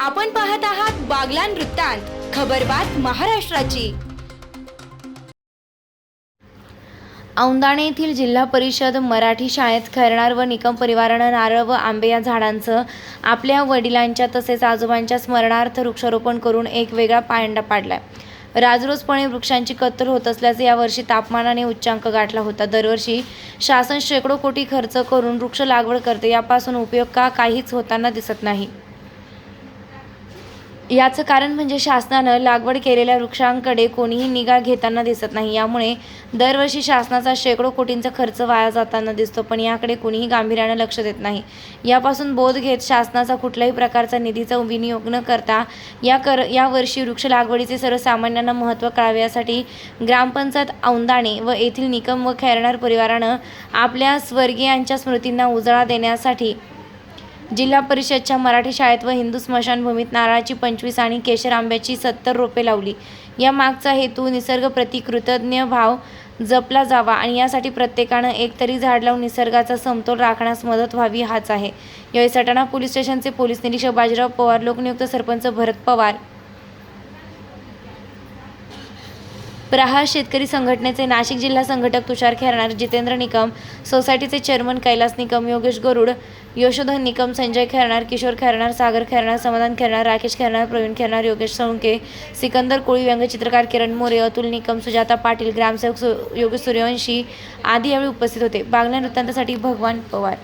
आपण पाहत आहात बागलान वृत्तांत खबरबात महाराष्ट्राची. औंदाणे येथील जिल्हा परिषद मराठी शाळेत खैरणार व निकम परिवारानं नारळ व आंबे या झाडांचं आपल्या वडिलांच्या तसेच आजोबांच्या स्मरणार्थ वृक्षारोपण करून एक वेगळा पायंडा पाडलाय. राजरोजपणे वृक्षांची कत्तल होत असल्याचे यावर्षी तापमानाने उच्चांक गाठला होता. दरवर्षी शासन शेकडो कोटी खर्च करून वृक्ष लागवड करते यापासून उपयोग का काहीच होताना दिसत नाही. याचं कारण म्हणजे शासनानं लागवड केलेल्या वृक्षांकडे कोणीही निगा घेताना दिसत नाही. यामुळे दरवर्षी शासनाचा शेकडो कोटींचा खर्च वाया जाताना दिसतो पण याकडे कुणीही गांभीर्यानं लक्ष देत नाही. यापासून बोध घेत शासनाचा कुठल्याही प्रकारचा निधीचा विनियोग न करता या कर यावर्षी वृक्ष लागवडीचे सर्वसामान्यांना महत्त्व कळावे यासाठी ग्रामपंचायत औंदाणे व येथील निकम व खैरणार परिवारानं आपल्या स्वर्गीयांच्या स्मृतींना उजाळा देण्यासाठी जिल्हा परिषदच्या मराठी शाळेत व हिंदू स्मशानभूमीत नारळाची पंचवीस आणि केशर आंब्याची सत्तर रोपे लावली. या मागचा हेतू निसर्गप्रती कृतज्ञ भाव जपला जावा आणि यासाठी प्रत्येकानं एक तरी झाड लावून निसर्गाचा समतोल राखण्यास मदत व्हावी हाच आहे. यावेळी सटाणा पोलीस स्टेशनचे पोलीस निरीक्षक बाजीराव पवार लोकनियुक्त सरपंच भरत पवार प्रहार शेतकरी संघटनेचे नाशिक जिल्हा संघटक तुषार खेरणार जितेंद्र निकम सोसायटीचे चेअरमन कैलास निकम योगेश गरुड यशोधन निकम संजय खेरणार किशोर खेरणार सागर खेरणार समाधान खेरणार राकेश खेरणार प्रवीण खेरणार योगेश सोळंके सिकंदर कोळी व्यंगचित्रकार किरण मोरे अतुल निकम सुजाता पाटील ग्रामसेवक सु योगेश सूर्यवंशी आदी यावेळी उपस्थित होते. बांगल्या वृत्तांतासाठी भगवान पवार